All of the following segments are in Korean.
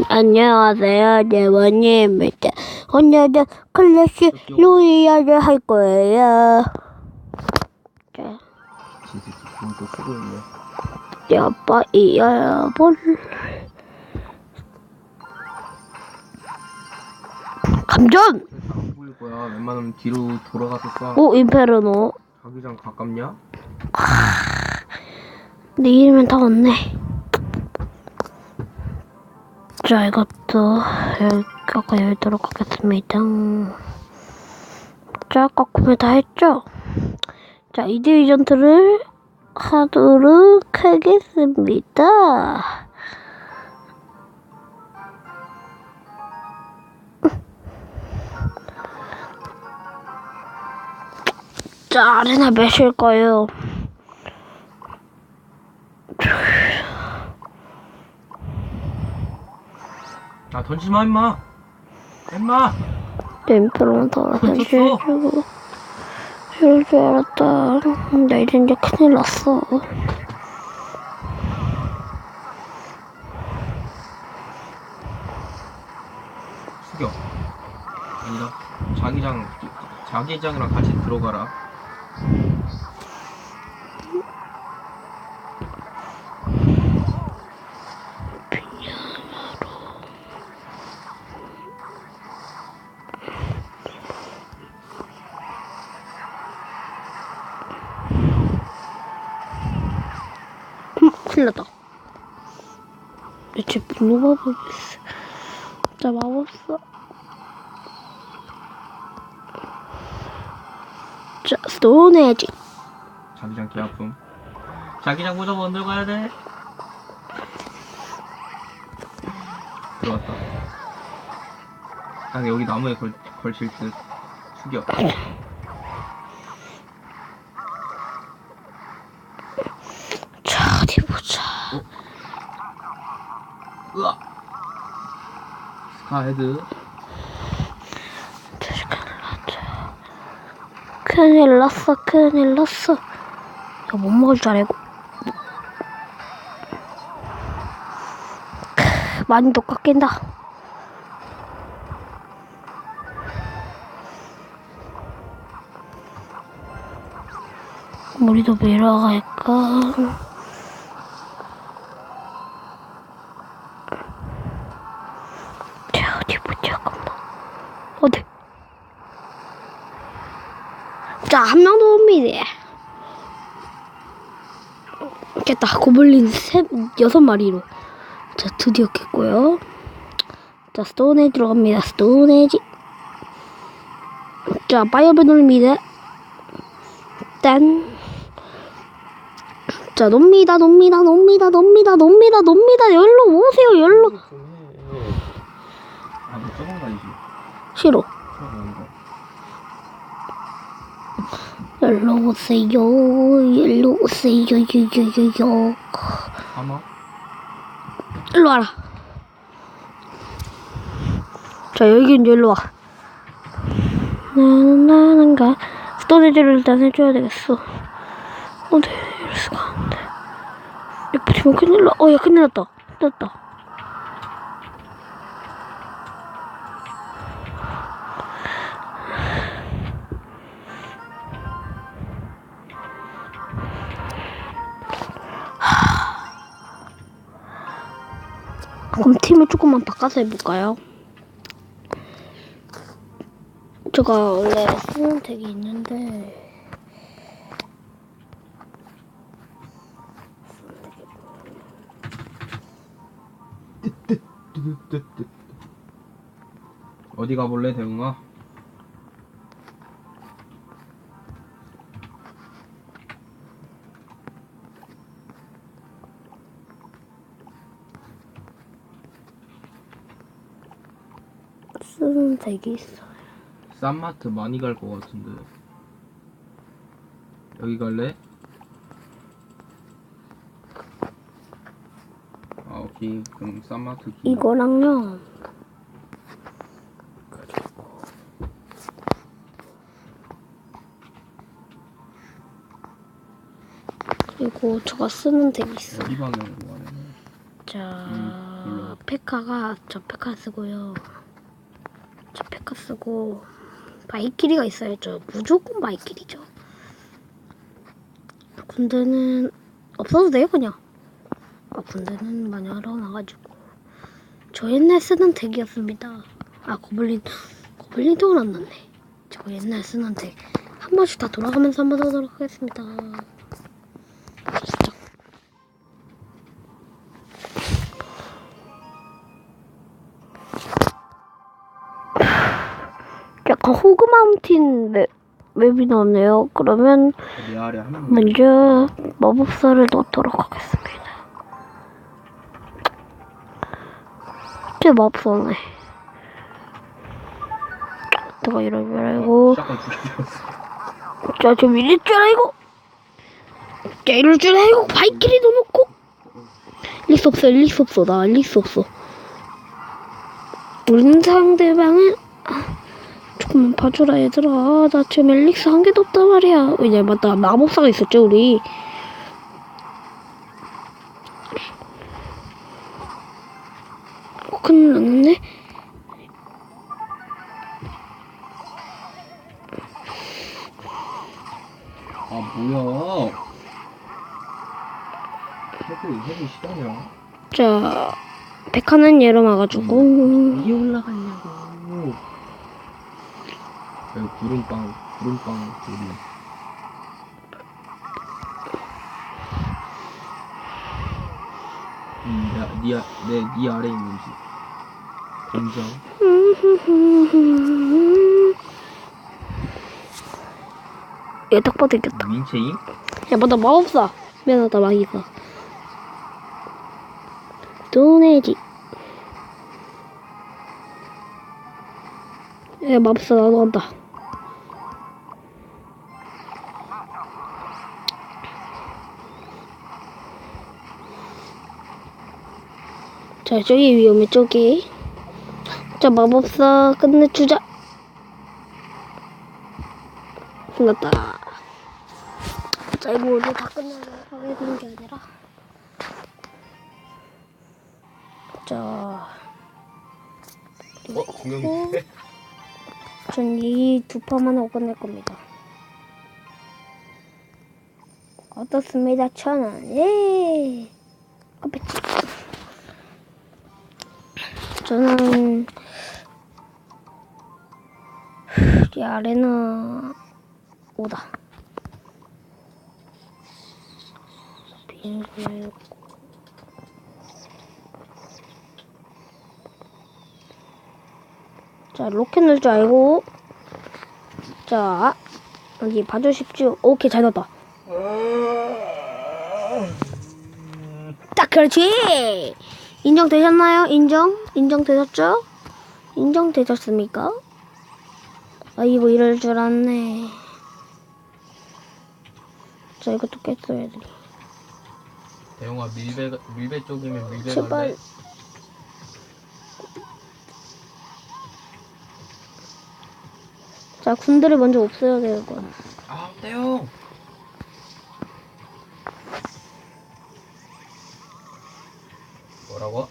음, 안녕하세요. 네 원님입니다. 오늘은 클래시 로이야를 할 거예요. 자, 쓰고 있네. 아빠 이어볼. 감전! 안 보일 거야. 웬만하면 뒤로 돌아가서 쏴. 오, 인페르노. 자기장 가깝냐? 내 이름은 다 왔네. 자, 이것도 여기 아까 열도록 하겠습니다. 자, 아까 구매 다 했죠? 자, 이 디비전트를 하도록 하겠습니다. 자, 아레나 몇일 거예요? 던지지 마 임마. 임마. 돌아서 쳤어. 실주고 이럴 줄 알았다. 나 이제 이제 큰일 났어. 숙여. 아니다. 자기장 자기장이랑 같이 들어가라. 났다. 대체 마법이 있어. 자, 마법사. 자, 스톤 에지. 자기장 개 아픔. 자기장 무조건 만들고 가야 돼. 들어왔다. 딱 여기 나무에 걸, 걸칠 듯. 숙여. 자, 어디 보자. 으아. 스카헤드. 다시 큰일 났죠. 큰일 났어, 큰일 났어. 이거 못 먹을 줄 알고. 크, 많이 도 깎인다. 우리도 밀어갈까? 자, 어디 보자, 잠깐만. 어디? 자, 한 명 더 옵니다. 깼다. 고블린 세, 여섯 마리로. 자, 드디어 깼고요. 자, 스톤에지 들어갑니다. 스톤에지. 자, 파이어맨 올립니다. 짠. 자, 놉니다, 놉니다, 놉니다, 놉니다, 놉니다, 놉니다. 열로 오세요, 열로. 아, 뭐 저건 가야지. 싫어. 저건 거. 열로 오세요, 열로 오세요, 요요요요. 아마? 일로 와라. 자, 여기 이제 일로 와. 나는 나는가. 스토리지를 일단 해줘야 되겠어. 어, 네, 이럴 수가 안 돼. 이거 지금 큰일 나. 어, 야, 큰일 났다. 됐다. 그럼 팀을 조금만 바꿔서 해볼까요? 제가 원래 쓰는 덱이 있는데. 어디 가볼래, 대웅아? 쓰는 덱이 있어요. 쌈마트 많이 갈 것 같은데. 여기 갈래? 아, 오케이. 그럼 쌈마트 기. 이거랑요. 그리고 제가 쓰는 덱이 있어요. 어디 방향으로 가네. 자, 음, 페카가 저 페카 쓰고요. 저 페카 쓰고 바이키리가 있어야죠. 무조건 바이키리죠. 군대는 없어도 돼요 그냥. 아 군대는 많이 하러 나가지고 저 옛날 쓰던 덱이었습니다. 아 고블린 고블린 덱은 안 났네. 저 옛날 쓰던 덱한 번씩 다 돌아가면서 한번 하도록 하겠습니다. 약간 호그 마운틴 웹, 웹이 나오네요. 그러면 한. 먼저 마법사를 넣도록 하겠습니다. 제 마법사네. 내가 이럴 줄 알고. 자, 좀 이럴 줄 알고 자, 이럴 줄 알고 발키리도 놓고 리스 없어, 리스 없어, 나 리스 없어. 우리 상대방은 아, 조금만 봐줘라 얘들아. 나 지금 엘릭스 한 개도 없단 말이야. 왜냐 맞다 마법사가 있었죠 우리. 어, 큰일 났네. 아 뭐야? 해도 해도 시간이야. 자, 백화는 얘로 막아주고 위에 올라갔냐고. 여기 구름빵 구름빵 둘이. 음, 야, 니, 아- 내, 니 아래 있는지. 인정. 얘딱 봐도 이겼다. 민채임? 야, 맞다, 마법사. 미안하다, 마기사. 도네지. 야, 마법사 나도 간다. 자, 저기 위험해, 저기. 자, 마법사 끝내주자. 끝났다. 자, 이거 오늘 다 끝나고 하게 되는 게 아니라. 자, 어, 분명히. 전이 두 판만 하고 끝낼 겁니다. 어떻습니다, 천 원. 예! 커피치. 저는, 이 아레나 오다. 빙글. 자, 로켓 넣을 줄 알고. 자, 여기 봐주십시오. 오케이, 잘 넣었다. 딱, 그렇지! 인정되셨나요? 인정? 인정되셨죠? 인정되셨습니까? 아이고, 이럴 줄 알았네. 자, 이것도 깼어, 애들이. 대용아 밀배 밀배 쪽이면 밀배 제발. 갈래? 자, 군대를 먼저 없애야 되고. 아 대용. 뭐라고?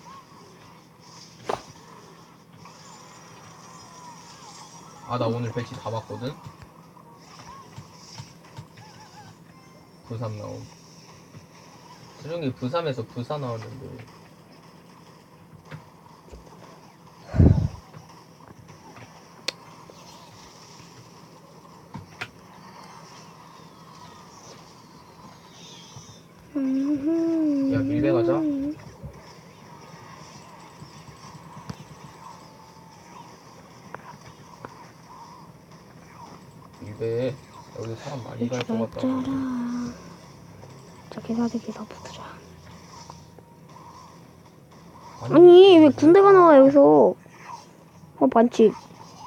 아 나 오늘 배치 다 봤거든. 부산 나옴. 수중이 부산에서 부산 나왔는데. 야, 밀배 가자. 밀배 여기 사람 많이 갈 것 같다. 자, 기사대 기사 붙자. 아니, 왜 군대가 나와, 여기서? 어, 반칙.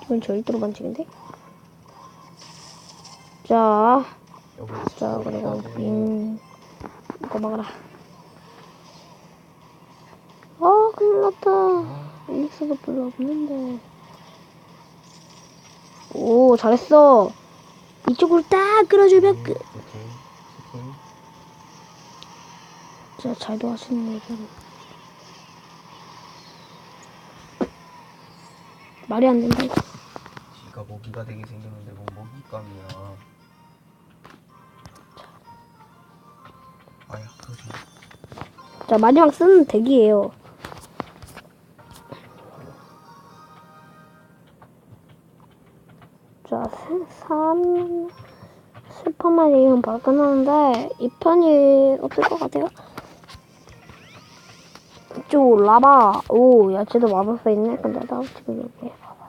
이건 절대로 반칙인데? 자, 자, 그리고 빙. 이거 막아라. 아, 큰일 났다. 아, 엘릭스가 별로 없는데. 오, 잘했어. 이쪽으로 딱 끌어주면 음, 끝. 진짜 잘 도와주는 얘기하네. 말이 안 된다. 지가 먹이가 되게 생겼는데 뭐 먹잇감이야. 아야, 그러지 자, 마지막 쓰는 덱이에요. 스파만 이기면 바로 끝나는데 이 편이 어떨 것 같아요? 쭉 라바 오 야채도 마법사 있네? 근데 나 지금 여기 봐봐.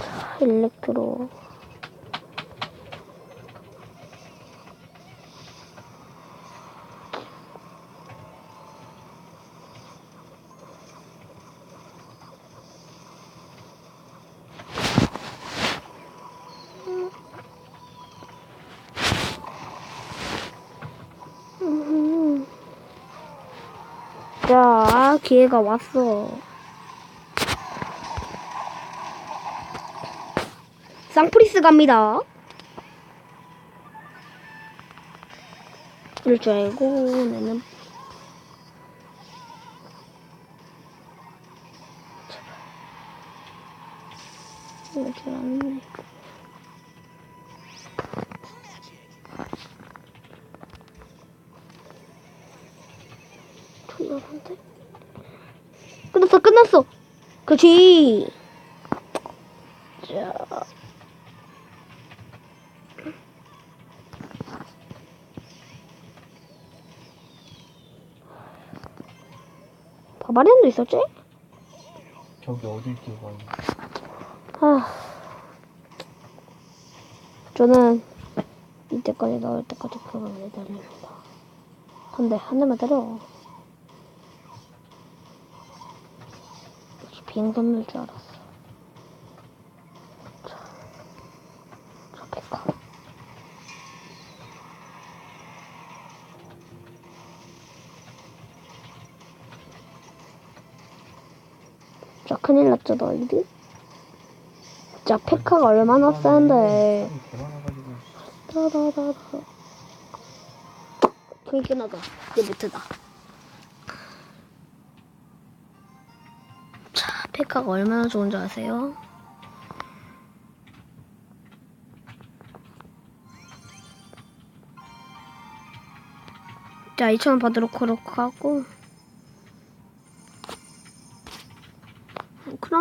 자 일렉트로 자, 기회가 왔어. 쌍프리스 갑니다. 이럴 줄 알고, 나는. 줄 알았네. 끝났어. 그렇지. 자. 바바리안도 있었지? 저기 어딜 뛰어가니? 아. 저는 이때까지 나올 때까지 그걸 매달립니다. 한 대, 한 대만 때려. 역시 비행선물 줄 알았어. 자, 저 백화. 자, 큰일 났죠, 너희들? 자, 페카가 얼마나 센데. 개 많아가지고. 따다다다. 그게 끝나다. 이제 못하다. 자, 페카가 얼마나 좋은지 아세요? 자, 2,000원 받도록 하고.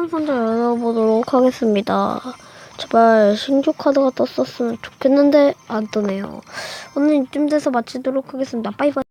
선자 열어보도록 하겠습니다. 제발 신조 카드가 떴었으면 좋겠는데 안 뜨네요. 오늘 이쯤 돼서 마치도록 하겠습니다. 빠이빠이.